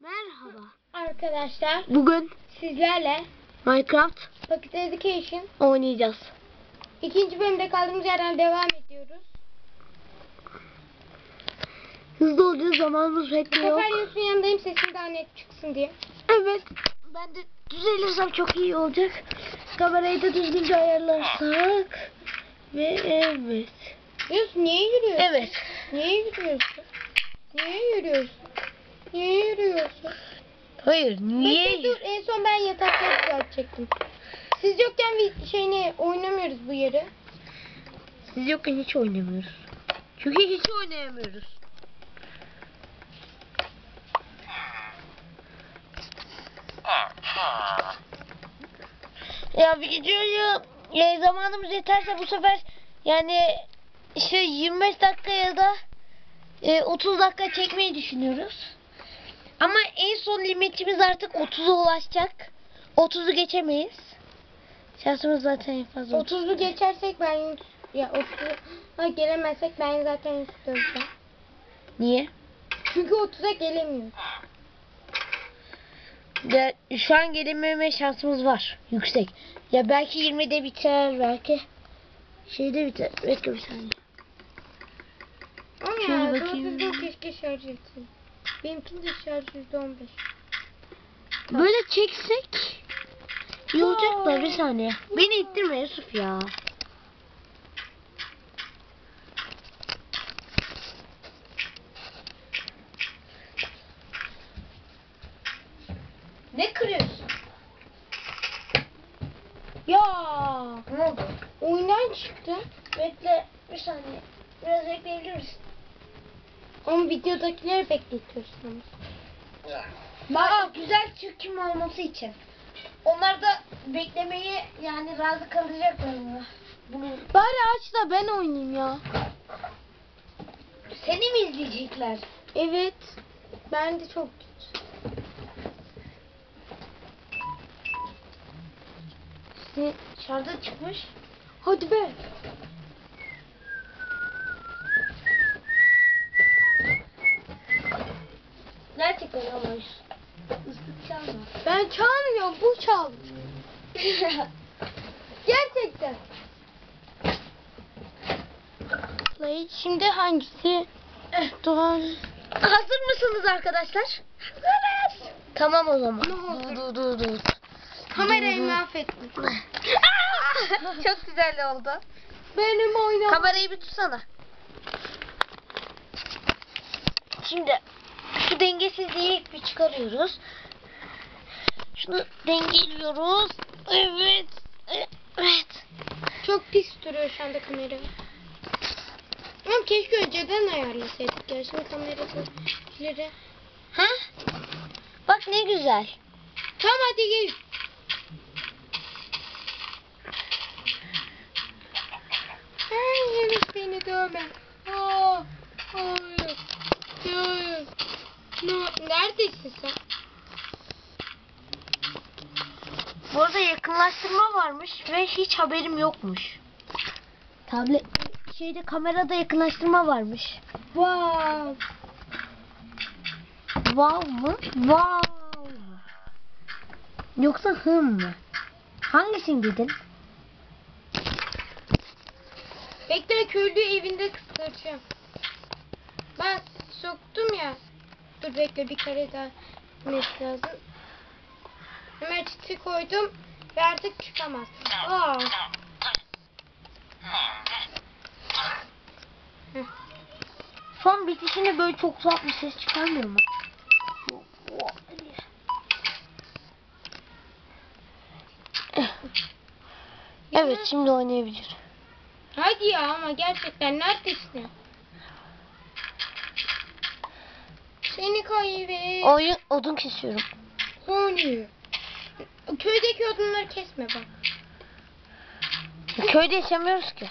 Merhaba. Arkadaşlar Bugün sizlerle Minecraft Pocket Education oynayacağız. ikinci bölümde kaldığımız yerden devam ediyoruz. Hızlı olacağız zamanımız pek Bu yok. sefer Yunus'un yanındayım sesim daha net çıksın diye. Evet. Ben de düzelirsem çok iyi olacak. Kamerayı da düzgünce ayarlarsak. Ve evet. Yunus niye yürüyorsun? Evet. Niye yürüyorsun? Niye yürüyorsun? Niye yürüyorsun? Hayır. Niye? Bekle dur en son ben yatakları düzeltecektim. Siz yokken bir şeyini oynamıyoruz bu yeri. Siz yokken hiç oynamıyoruz. Çünkü hiç oynayamıyoruz. Ya videoyu ya zamanımız yeterse bu sefer yani işte 25 dakika ya da e, 30 dakika çekmeyi düşünüyoruz. Ama en son limitimiz artık 30'a ulaşacak. 30'u geçemeyiz. Şansımız zaten en fazla 30. 30'u geçersek ben ya 30'a gelemezsek ben zaten döveceğim. Niye? Çünkü 30'a gelemiyoruz. Ya, şu an gelememe şansımız var. Yüksek. Ya belki 20'de biter. Belki şeyde biter. Bekle bir saniye. Ama Şöyle ya bakayım. bakayım. keşke şarj etsin. Benimkinin de şarj %15. Böyle çeksek iyi olacak da bir saniye. Beni ittirme Yusuf ya. Ne kırıyorsun? Ya Ne oldu? oyundan çıktı. Bekle bir saniye. Biraz bekleyebilir misin? Ama videodakileri bekletiyorsun ama. Bak güzel çekim olması için. Onlar da beklemeyi yani razı kalacaklar. Bunu Bari aç da ben oynayayım ya. seni mi izleyecekler? Evet. Ben de çok kötü. Dışarıda çıkmış. Hadi be. Gerçekten ama ıslık çalma. Ben çalmıyorum bu çal. Gerçekten. Şimdi hangisi? Doğan. Hazır mısınız arkadaşlar? Hazırız. Tamam o zaman. Olur. Dur dur dur. Kamerayı mahvettim. Çok güzel oldu. Benim oynam. Kamerayı bir tutsana. Şimdi şu dengesizliği bir çıkarıyoruz. Dengeliyoruz. Evet. Evet. Çok pis duruyor şu anda kamera. Ama keşke önceden ayarlasaydık ya. Şimdi kameraları. Ha? Bak ne güzel. Tamam hadi gel. Ay Yunus beni dövme. Aa, hayır. Hayır. Ne, neredesin sen? Bu arada yakınlaştırma varmış ve hiç haberim yokmuş. Tablet şeyde kamerada yakınlaştırma varmış. Wow. Wow mı? Wow? Yoksa hım mı? Hangisini dedin? Bekle köylü evinde kıstıracağım. Ben soktum ya. Dur bekle bir kere daha lazım. Hemen çiti koydum ve artık çıkamaz. Aa. Son bitişinde böyle çok uzak bir ses çıkarmıyor mu? Evet şimdi oynayabilir. Hadi ya ama gerçekten neredesin? Seni kaybet. Oyun odun kesiyorum. Oynuyor. Köydeki odunları kesme bak. Köyde yaşamıyoruz ki.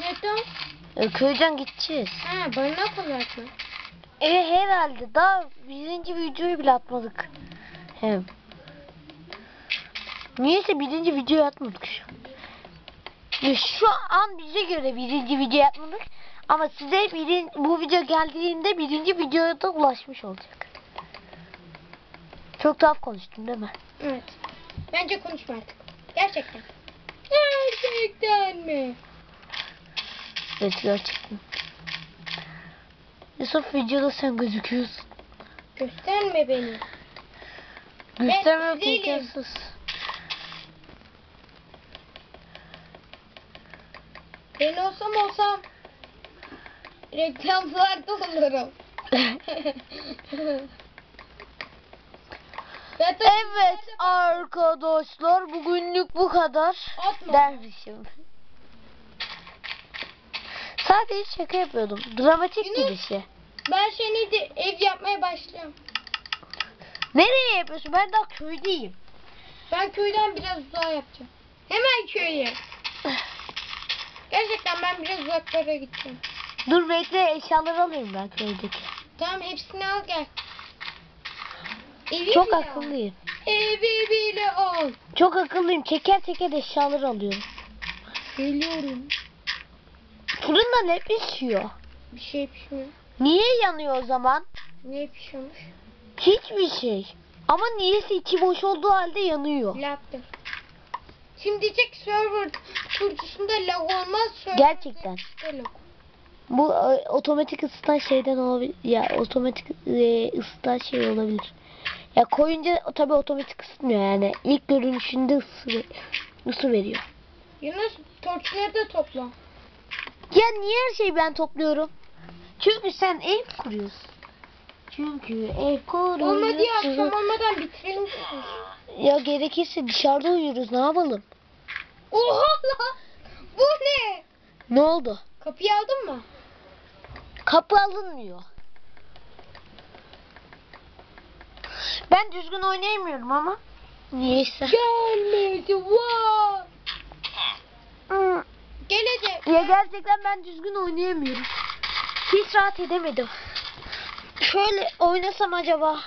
Neden? E, Köyden gideceğiz. Ha barınak olarak mı? E herhalde daha birinci videoyu bile atmadık. Hem. Niyeyse birinci videoyu atmadık şu. Ya şu an bize göre birinci video atmadık. Ama size birin, bu video geldiğinde birinci videoya da ulaşmış olacak. Çok tuhaf konuştum değil mi? Evet. Bence konuşma artık. Gerçekten. Gerçekten mi? Evet gerçekten. Yusuf videoda sen gözüküyorsun. Gösterme beni. Göstermek güzelim. imkansız. Ben olsam olsam reklamlarda olurum. Evet arkadaşlar bugünlük bu kadar Atma. dermişim. Sadece şaka yapıyordum. Dramatik Yunus. bir şey. Ben seni de ev yapmaya başlıyorum. Nereye yapıyorsun? Ben daha köydeyim. Ben köyden biraz uzağa yapacağım. Hemen köye. Gerçekten ben biraz uzaklara gideceğim. Dur bekle eşyaları alayım ben köydeki. Tamam hepsini al gel. Evi Çok bile al. akıllıyım. Evi bile al. Çok akıllıyım. Çeker çeker eşyaları alıyorum. Geliyorum. Fırında ne pişiyor? Bir şey pişmiyor. Niye yanıyor o zaman? Ne pişiyormuş? Hiçbir şey. Ama niyeyse içi boş olduğu halde yanıyor. Lag'dır. Şimdi diyecek server sunucusunda lag olmaz. Server Gerçekten. işte lag. Bu e, otomatik ısıtan şeyden olabilir. Ya otomatik e, ısıtan şey olabilir. Ya koyunca tabii otomatik ısıtmıyor yani. İlk görünüşünde ısı, ısı veriyor. Yunus torçları da topla. Ya niye her şeyi ben topluyorum? Çünkü sen ev kuruyorsun. Çünkü ev kuruyorsun. Olmadı ya akşam olmadan bitirelim. Ya gerekirse dışarıda uyuruz ne yapalım? Oha lan! Bu ne? Ne oldu? Kapıyı aldın mı? Kapı alınmıyor. Ben düzgün oynayamıyorum ama. Niyeyse. Gelmedi. Vay! Hmm. Gelecek. Ya gerçekten ben düzgün oynayamıyorum. Hiç rahat edemedim. Şöyle oynasam acaba?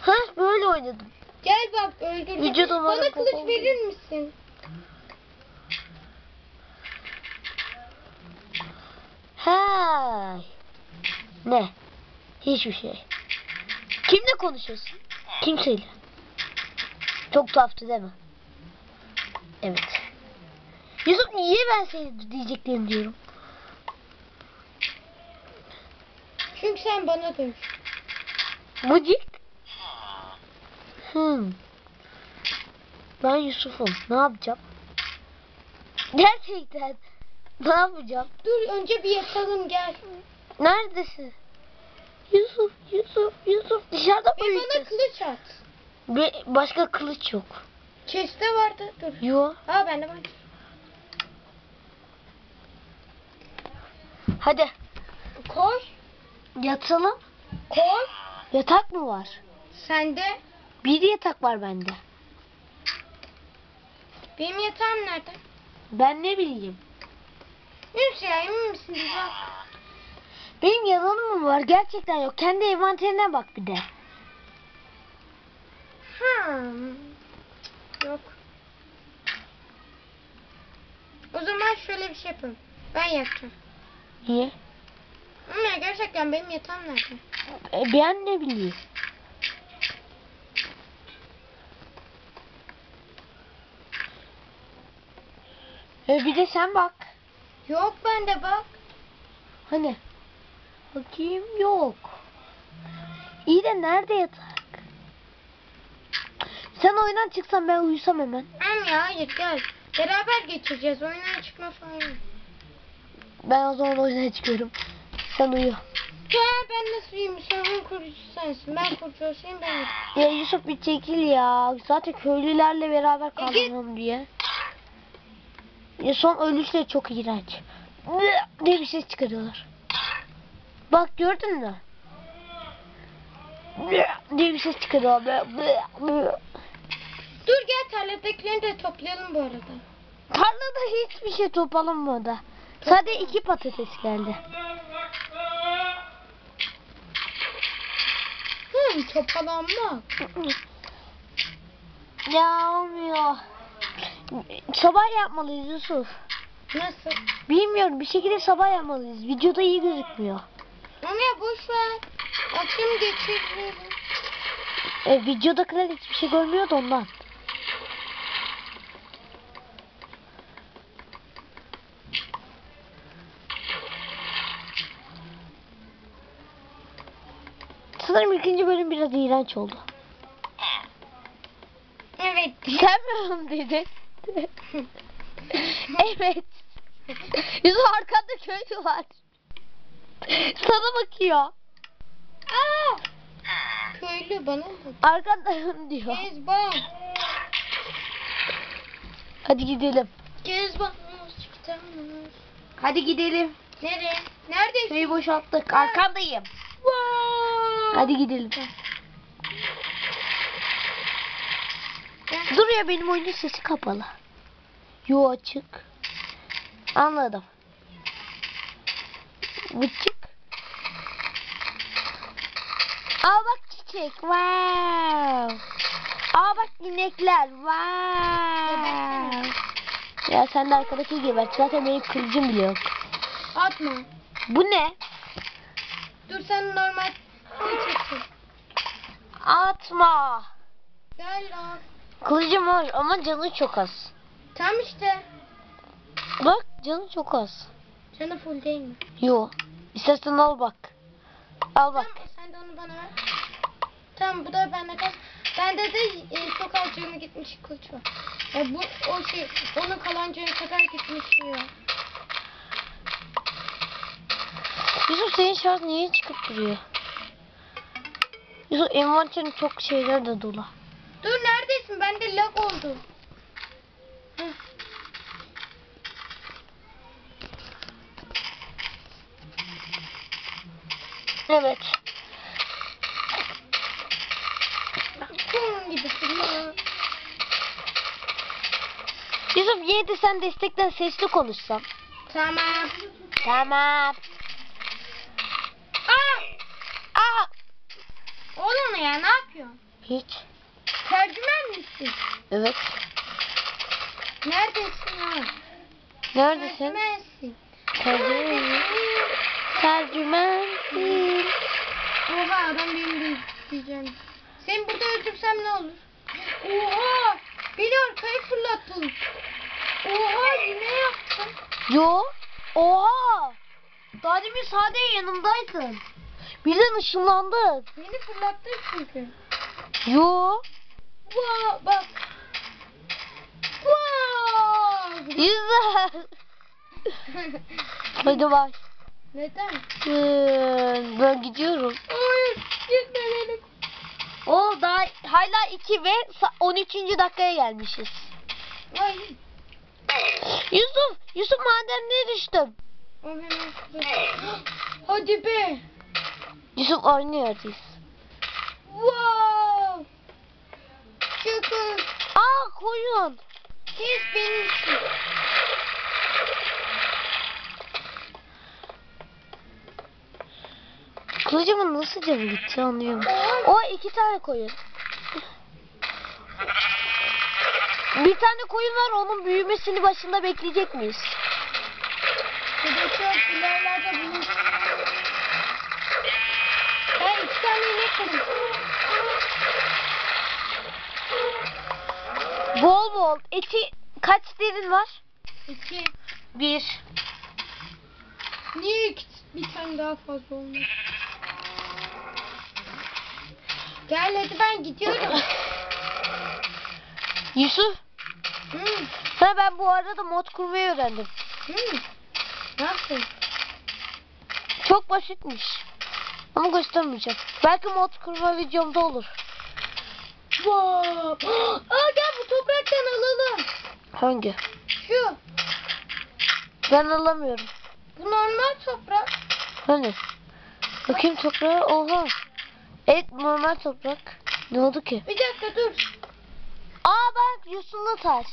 Ha böyle oynadım. Gel bak öldür. Vücudum Bana kılıç kokulu. verir misin? Hay. Ne? Hiçbir şey. Kimle konuşuyorsun? Kimseyle. Çok tuhaftı değil mi? Evet. Yusuf niye ben seni diyeceklerini diyorum. Çünkü sen bana dönüş. Bıcık. Hmm. Ben Yusuf'um. Ne yapacağım? Gerçekten. Ne yapacağım? Dur önce bir yatalım gel. Neredesin? Yusuf, Yusuf, Yusuf. Dışarıda mı Ve bana kılıç at. Bir, başka kılıç yok. Chest'te vardı. Dur. Yo. Aa bende var. Hadi Koş. yatalım. Koş. Yatak mı var? Sende. Bir yatak var bende. Benim yatağım nerede? Ben ne bileyim. Yunus ya emin misin? Bir bak. Benim yalanım mı var? Gerçekten yok. Kendi envanterine bak bir de. Hmm. Yok. O zaman şöyle bir şey yapalım. Ben yatacağım. Niye? Ama gerçekten benim yatağım nerede? E, ben ne bileyim. E, bir de sen bak. Yok bende bak. Hani? Bakayım yok. İyi de nerede yatak? Sen oyundan çıksan ben uyusam hemen. Anne hayır gel. Beraber geçireceğiz. Oyundan çıkma falan. Ben o zaman oyuna çıkıyorum. Sen uyu. Ya ben nasıl uyuyayım? Sorunun kurucusu sensin. Ben kurucu olsayım ben. Ya Yusuf bir çekil ya. Zaten köylülerle beraber kalalım diye. Ya son ölüş de çok iğrenç. diye bir ses çıkarıyorlar. Bak gördün mü? diye bir ses çıkarıyorlar. Dur gel tarladakileri de toplayalım bu arada. Tarlada hiçbir şey toplanmadı. Sadece iki patates geldi. Hmm topalanmak. Ya olmuyor. Sabah yapmalıyız Yusuf. Nasıl? Bilmiyorum bir şekilde sabah yapmalıyız. Videoda iyi gözükmüyor. Ya boş ver. Akşam geçirelim. e, videodakiler hiçbir şey görmüyor da ondan. Sanırım ikinci bölüm biraz iğrenç oldu. Evet. Sen mi dedin? evet. Yusuf arkanda köylü var. Sana bakıyor. Aa! Köylü bana mı? Arkanda diyor. Kezban. Hadi gidelim. Kezban. Hadi gidelim. Nereye? Neredesin? Şeyi boşalttık. Arkandayım. Wow. Hadi gidelim. Dur ya benim oyunun sesi kapalı. Yo açık. Anladım. Bıçık. Aa bak çiçek. Wow. Aa bak inekler. Wow. Ya sen de arkadaki gibi. Zaten benim kılıcım bile yok. Atma. Bu ne? Dur sen normal kılıç Atma. Gel al. Kılıcım var ama canı çok az. Tam işte. Bak canı çok az. Canı full değil mi? Yo. İstersen al bak. Al bak. Tamam onu bana ver. Tamam bu da bende kal. Bende de e, canı gitmiş kılıç var. Ya bu o şey onun kalan canı kadar gitmiş ya. Yusuf senin şarj niye çıkıp duruyor? Yusuf envanterin çok şeyler de dolu. Dur neredesin? Bende lag oldu. Heh. Evet. Kum gibi fırlıyor. Yusuf yine de sen destekten sesli konuşsan. Tamam. Tamam. Aa! Aa! Oğlum ya ne yapıyorsun? Hiç. Tercümen misin? Evet. Neredesin ya? Neredesin? Tercümensin. Tercüman. Tercümansın. Oha adam benim de diyeceğim. Seni burada öldürsem ne olur? Oha! Beni arkaya fırlattın. Oha yine yaptın. Yo. Oha. Daha demin sadece yanımdaydın. Birden ışınlandın. Beni fırlattın çünkü. Yo. Vaa bak. Vaa! Güzel. Hadi bak. Neden? Ben, ben gidiyorum. Hayır gitme beni. O daha hala 2 ve sa- 13. dakikaya gelmişiz. Hayır. Yusuf, Yusuf madenliğe düştüm. Hadi be. Yusuf aynı yerdeyiz. Wow. Çıkın. Aa koyun. Siz benimsin. Kılıcımın nasıl canı gitti anlıyorum. O iki tane koyun. Bir tane koyun var onun büyümesini başında bekleyecek miyiz? Çok ilerlerde bulur. Ben iki tane inek. Bol bol. Eti kaç derin var? İki. Bir. Niye iki, bir tane daha fazla olmuş? Gel hadi ben gidiyorum. Yusuf. Hmm. Ha ben bu arada mod kurmayı öğrendim. Hmm. Nasıl? Çok basitmiş. Ama göstermeyeceğim. Belki mod kurma videomda olur. Wow. Aa gel bu topraktan alalım. Hangi? Şu. Ben alamıyorum. Bu normal toprak. Hani? Bakayım toprağa. Oha. Evet normal toprak. Ne oldu ki? Bir dakika dur. Aa bak yosunlu taş.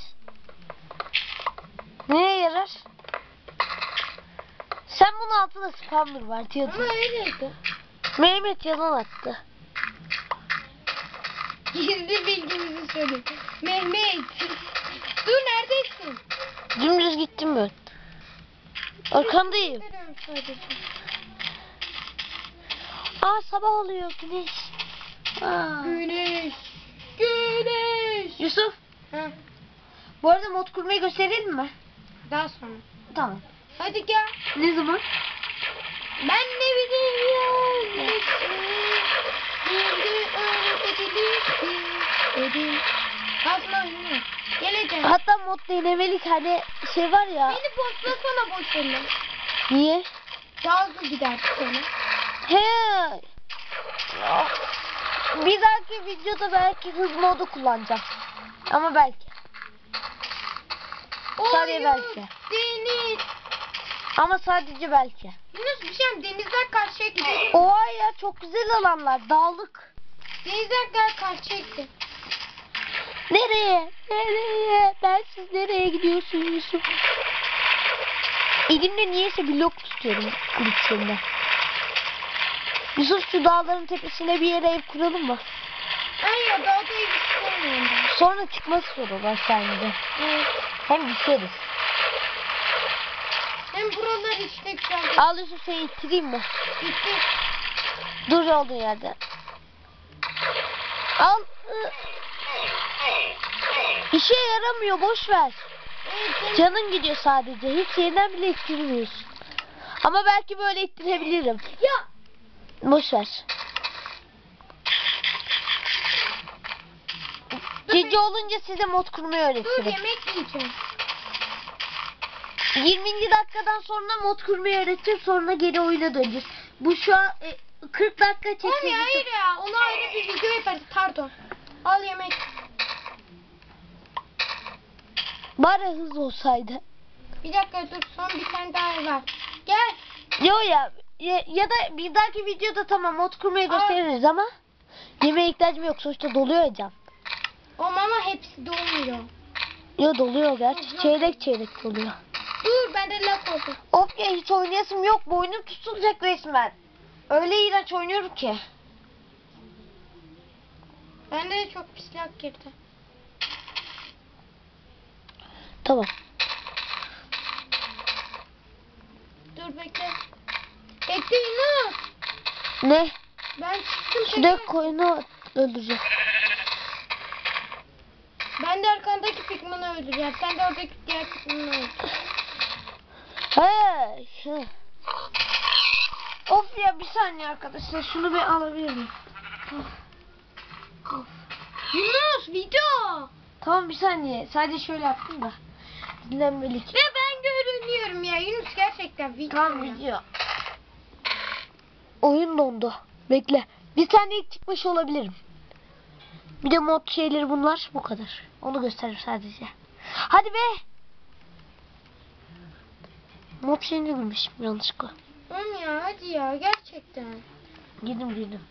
Neye yarar? Sen bunun altında spammer var Ama diyordun. öyleydi. Mehmet yalan attı. Gizli bilgimizi söyle. Mehmet. Dur neredesin? Dümdüz gittim ben. Arkandayım. Aa sabah oluyor güneş. Aa. Güneş. Yusuf Ha, bu arada mod kurmayı gösterelim mi? daha sonra. Tamam. Hadi gel. Ne zaman? Ben ne bileyim ya. Geleceğim. Hatta mod denemelik hani şey var ya. Beni boşlasana boş yerine. Niye? Daha hızlı gider sana. He. Ya. Bir dahaki videoda belki hız modu kullanacağım. Ama belki. Sadece belki. Deniz. Ama sadece belki. Yunus bir şey mi? Denizden karşıya gidelim. Oha ya çok güzel alanlar. Dağlık. Denizden gel karşıya gidelim. Nereye? Nereye? Ben siz nereye gidiyorsun Yusuf? Elimde niyeyse blok tutuyorum kulüplerinde. Yusuf şu dağların tepesine bir yere ev kuralım mı? Ay ya daha da iyi istemiyorum ben. Sonra çıkması zor olur aşağı ince. Evet. Hem düşeriz. Hem buralar işte güzel. Al Yusuf seni ittireyim mi? Gitti. Dur olduğun yerde. Al. İşe yaramıyor boş ver. Evet, Canın gidiyor sadece. Hiç yerden bile ittirmiyorsun. Ama belki böyle ittirebilirim. Ya Boş ver. Gece olunca size mod kurmayı dur öğretirim. yemek yiyeceğim. 20. dakikadan sonra mod kurmayı öğreteceğim. Sonra geri oyuna döneceğiz. Bu şu an e, 40 dakika Oğlum ya hayır ya. Ona ayrı bir video yaparız. Pardon. Al yemek. Bari hız olsaydı. Bir dakika dur. Son bir tane daha var. Gel. Yo ya, ya ya da bir dahaki videoda tamam mod kurmayı gösteririz ama yemeğe ihtiyacım yok. Sonuçta doluyor ya cam. O ama hepsi dolmuyor. Yo doluyor gerçi. Çeyrek çeyrek doluyor. Dur bende laf oldu. Of ya hiç oynayasım yok. Boynum tutulacak resmen. Öyle iğrenç oynuyorum ki. Bende de çok pis laf girdi. Tamam. Dur bekle. Bekle Yunus. Ne? Ben çıktım. Şurada peki. koyunu öldüreceğim. Ben de arkandaki pigmanı öldüreceğim. Sen de oradaki diğer pigmanı öldür. Hey. Of ya bir saniye arkadaşlar. Şunu bir alabilir miyim? Yunus video. Tamam bir saniye. Sadece şöyle yaptım da. Dinlenmelik. Ve ben görünüyorum ya. Yunus gerçekten video. Tamam ya. video. Oyun dondu. Bekle. Bir tane ilk çıkmış olabilirim. Bir de mod şeyleri bunlar. Bu kadar. Onu gösteririm sadece. Hadi be. Mod şeyini girmişim yanlışlıkla. Oğlum ya hadi ya gerçekten. Girdim girdim.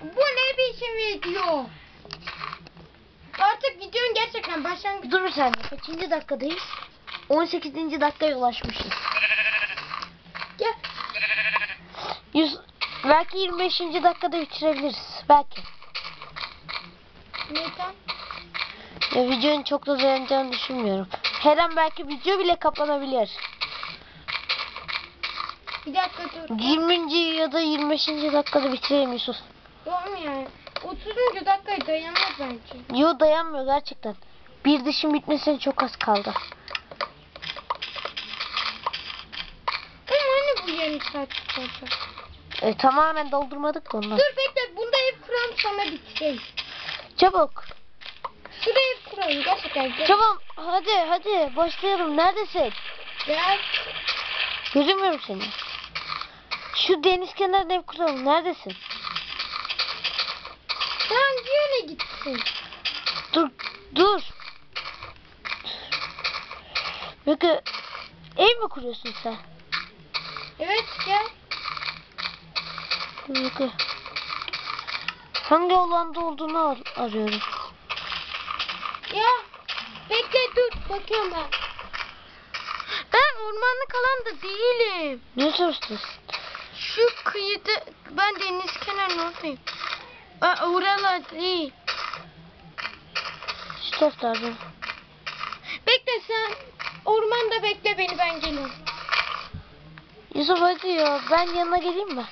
Bu ne biçim video? Artık videonun gerçekten başlangıcı. Dur bir saniye. Kaçıncı dakikadayız? 18. dakikaya ulaşmışız. Gel. Yüz, belki 25. dakikada bitirebiliriz. Belki. Neden? Ya videonun çok da dayanacağını düşünmüyorum. Her an belki video bile kapanabilir. Bir dakika dur. 20. ya da 25. dakikada bitirelim Yusuf. Ya. 30. dakikaya dayanmaz bence. Yo dayanmıyor gerçekten. Bir dişin bitmesine çok az kaldı. Ama hani bu yarım saat olacak? E, tamamen doldurmadık da ondan. Dur bekle. Bunda ev kuralım sonra bitireyim. Çabuk. Şuraya ev kuralım. Gerçekten. Gel. Çabuk. Hadi hadi başlayalım. Neredesin? Gel. Göremiyorum seni. Şu deniz kenarında ev kuralım. Neredesin? Sen yöne gitsin. Dur. Dur. Peki ev mi kuruyorsun sen? Evet gel. Peki. Hangi alanda olduğunu ar- arıyorum. Ya. Bekle dur. Bakıyorum ben. Ben ormanlık alanda değilim. Ne sorsun? Şu kıyıda ben deniz kenarında oradayım. Aa, oralar değil. Şu taraflarda. Bekle sen. Ormanda bekle beni ben geliyorum. Yusuf hadi ya. Ben yanına geleyim mi?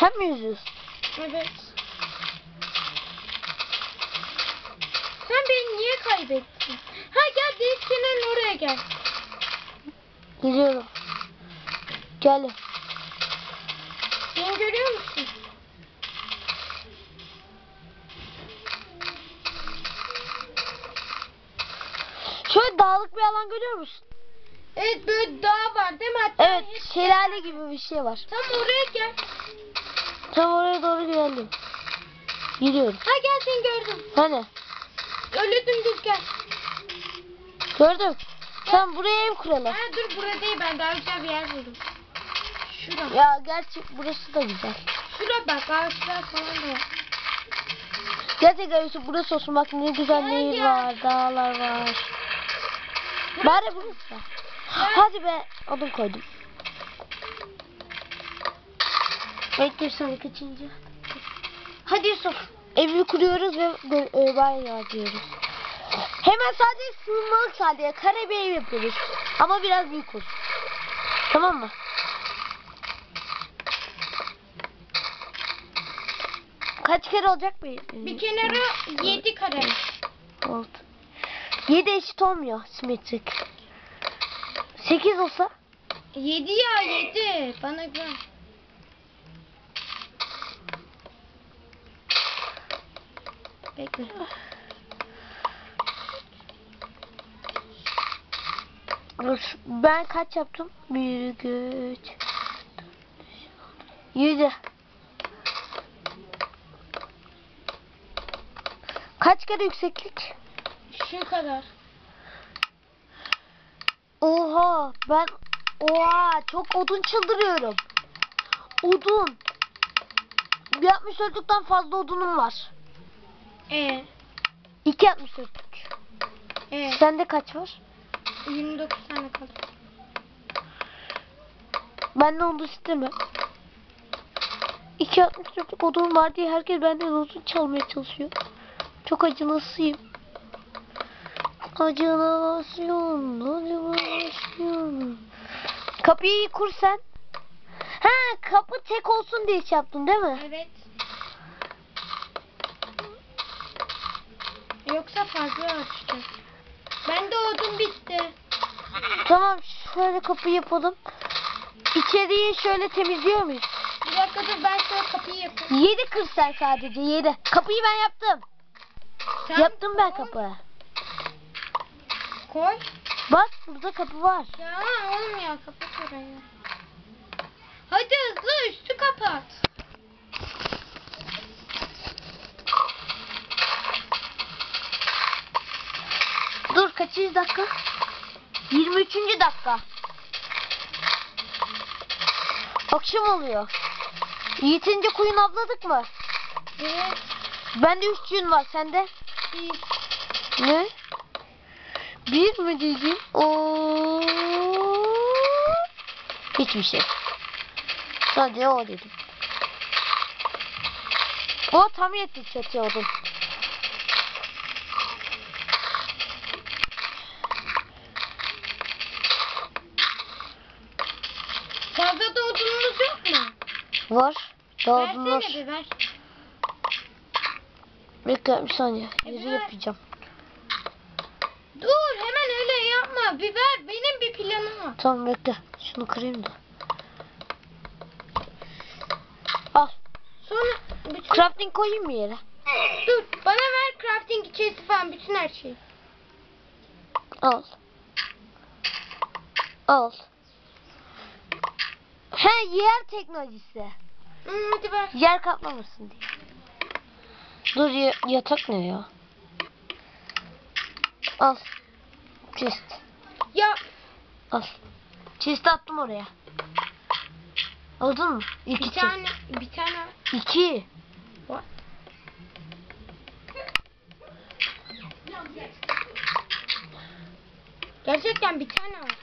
Sen mi yüzüyorsun? Evet. Sen beni niye kaybettin? Ha gel deniz kenarına oraya gel. Geliyorum. Gel. Beni görüyor musun? Şöyle dağlık bir alan görüyor musun? Evet böyle dağ var değil mi? Hatta Evet şelale gibi bir şey var. Tam oraya gel. Tam oraya doğru geldim. Gidiyorum. Ha gel seni gördüm. Hani? Öyle dümdüz gel. Gördüm. Tamam buraya ev kuralım. Ha dur burada değil ben daha güzel bir yer buldum. Şura. Ya gerçi burası da güzel. Şura bak ağaçlar falan da var. Gerçekten Yusuf burası olsun bak ne güzel Gel nehir ya. var, dağlar var. Bari burası. Hadi be odun koydum. Bekle sonra kaçıncı? Hadi Yusuf. Evi kuruyoruz ve e, diyoruz. Hemen sadece sığınmalık sadece kare bir ev yapıyoruz. Ama biraz büyük olsun. Tamam mı? Kaç kere olacak mı? Bir kenara 7 kare. Oldu. 7 eşit olmuyor simetrik. 8 olsa 7 ya 7. Bana güven. Bekle. Ben kaç yaptım? 1 3 7 Kaç kere yükseklik? Şu kadar. Oha ben oha çok odun çıldırıyorum. Odun. Bir 64'lükten fazla odunum var. E. 2 64'lük. E. Sende kaç var? 29 tane kaldı. Bende onu istemem. 2 64'lük odun var diye herkes benden odun çalmaya çalışıyor. Çok acınasıyım. Acınasyon, acınasyon. Kapıyı kur sen. Ha kapı tek olsun diye şey yaptın değil mi? Evet. Yoksa fazla açtı. Bende odun bitti. Tamam şöyle kapı yapalım. İçeriği şöyle temizliyor muyuz? Bir dakika dur ben şöyle kapıyı yapayım. 7 kır sen sadece 7. Kapıyı ben yaptım. Sen Yaptım ben koy, kapı. Koy. Bak burada kapı var. Ya ya kapat orayı. Hadi hızlı üstü kapat. Dur kaçıncı dakika? 23. dakika. Akşam oluyor. Yiğitince koyun avladık mı? Evet. Bende 3 gün var sende. Bir. Ne? Bir mi dedin? Oo. Hiçbir şey. Sadece o dedim. O tam yetti çatıya odun. Fazla da odunumuz yok mu? Var. Var. Versene bir ver. Bekle bir saniye. E, Yüzü ver. yapacağım. Dur hemen öyle yapma. Bir ver. Benim bir planım var. Tamam bekle. Şunu kırayım da. Al. Sonra bütün... Crafting koyayım mı yere? Dur bana ver crafting içerisi falan bütün her şeyi. Al. Al. He yer teknolojisi. Hmm, hadi ver. Yer kaplamasın diye. Dur ya- yatak ne ya? Al. Chest. Ya Al. Chest attım oraya. Aldın mı? İki bir chest. tane bir tane İki. var. Gerçekten bir tane var.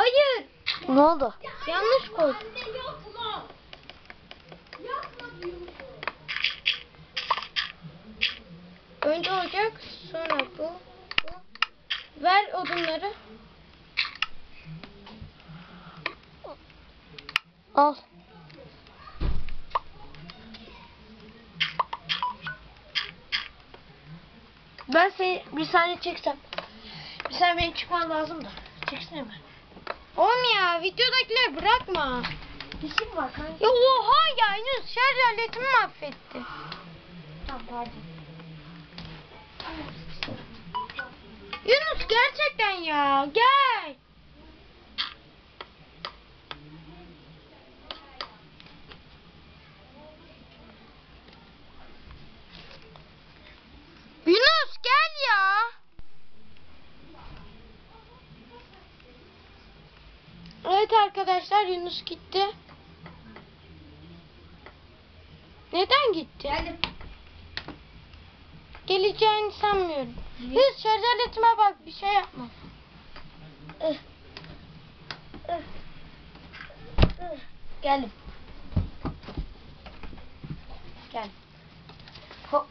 Hayır. Ne oldu? Yanlış koydum. Önce ocak, sonra bu, bu. Ver odunları. Al. Ben seni bir saniye çeksem. Bir saniye benim çıkmam lazım da. Çeksene hemen. Oğlum ya videodakileri bırakma. İşim var kanka. Ya oha ya Yunus şarj mahvetti. Tamam pardon. Yunus gerçekten ya gel. Yunus gel ya. Evet arkadaşlar Yunus gitti. Neden gitti? Geldim. Geleceğini sanmıyorum. Biz şarj aletime bak bir şey yapma. Ih. Geldim. Gel. Hop.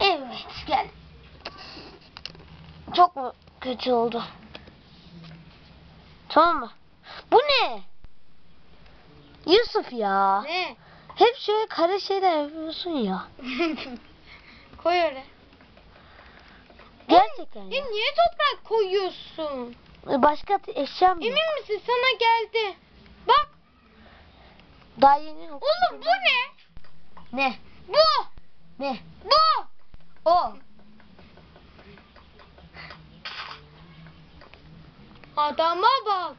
Evet gel. Çok mu kötü oldu? Tamam mı? Bu ne? Yusuf ya. Ne? Hep şöyle kare şeyler yapıyorsun ya. Koy oraya. Gerçekten Ya ya. niye toprak koyuyorsun? Başka eşya mı? Emin misin sana geldi? Bak. Daha yeni Oğlum bu ne? Ne? Bu. Ne? Bu. O. Adama bak.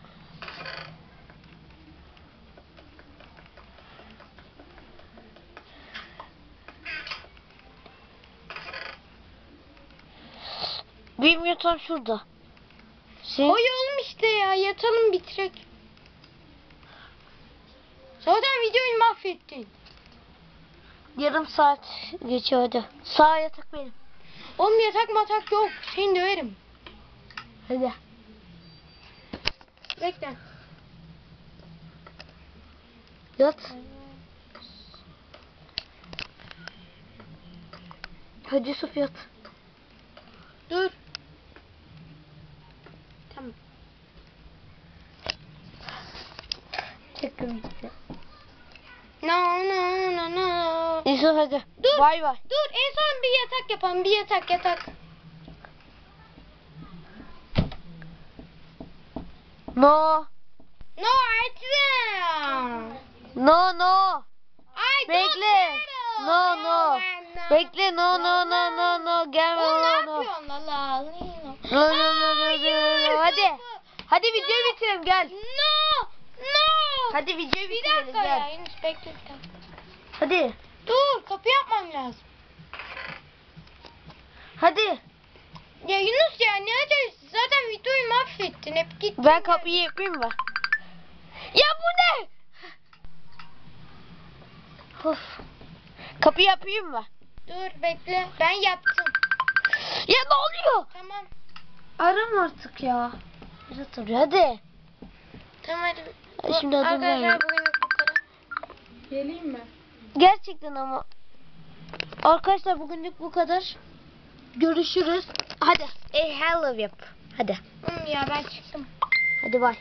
Benim yatağım şurada. Şey, Koy oğlum işte ya yatalım bitirek. Zaten videoyu mahvettin. yarım saat geçiyor hadi. Sağ yatak benim. Oğlum yatak matak yok. Seni döverim. Hadi. Bekle. Yat. Hadi Yusuf yat. Dur. Tamam. Çok komikti. No no no no. Yusuf hadi. Dur. Bay bay. Dur en son bir yatak yapalım. Bir yatak yatak. No. No artık. No no. Ay Bekle. No no. Bekle no no no no no gelme no no. No no no no no. Hadi. Hadi videoyu bitirelim gel. No. No. Hadi videoyu Bir bitirelim dakika ya gel. Yunus bekle bir dakika. Hadi. Dur kapı yapmam lazım. Hadi. Ya Yunus ya ne acayip zaten videoyu mahvettin hep gittin. Ben kapıyı yapayım mı? Ya bu ne? Of. Kapıyı yapayım mı? Dur bekle ben yaptım. Ya ne oluyor? Tamam. Aram artık ya. Biraz arıyor hadi. Tamam hadi. Ay, şimdi adım Arkadaşlar bugünlük bu kadar. Geleyim mi? Gerçekten ama. Arkadaşlar bugünlük bu kadar. Görüşürüz. Hadi. E hello yap. Hadi. Hmm, ya ben çıktım. Hadi bay.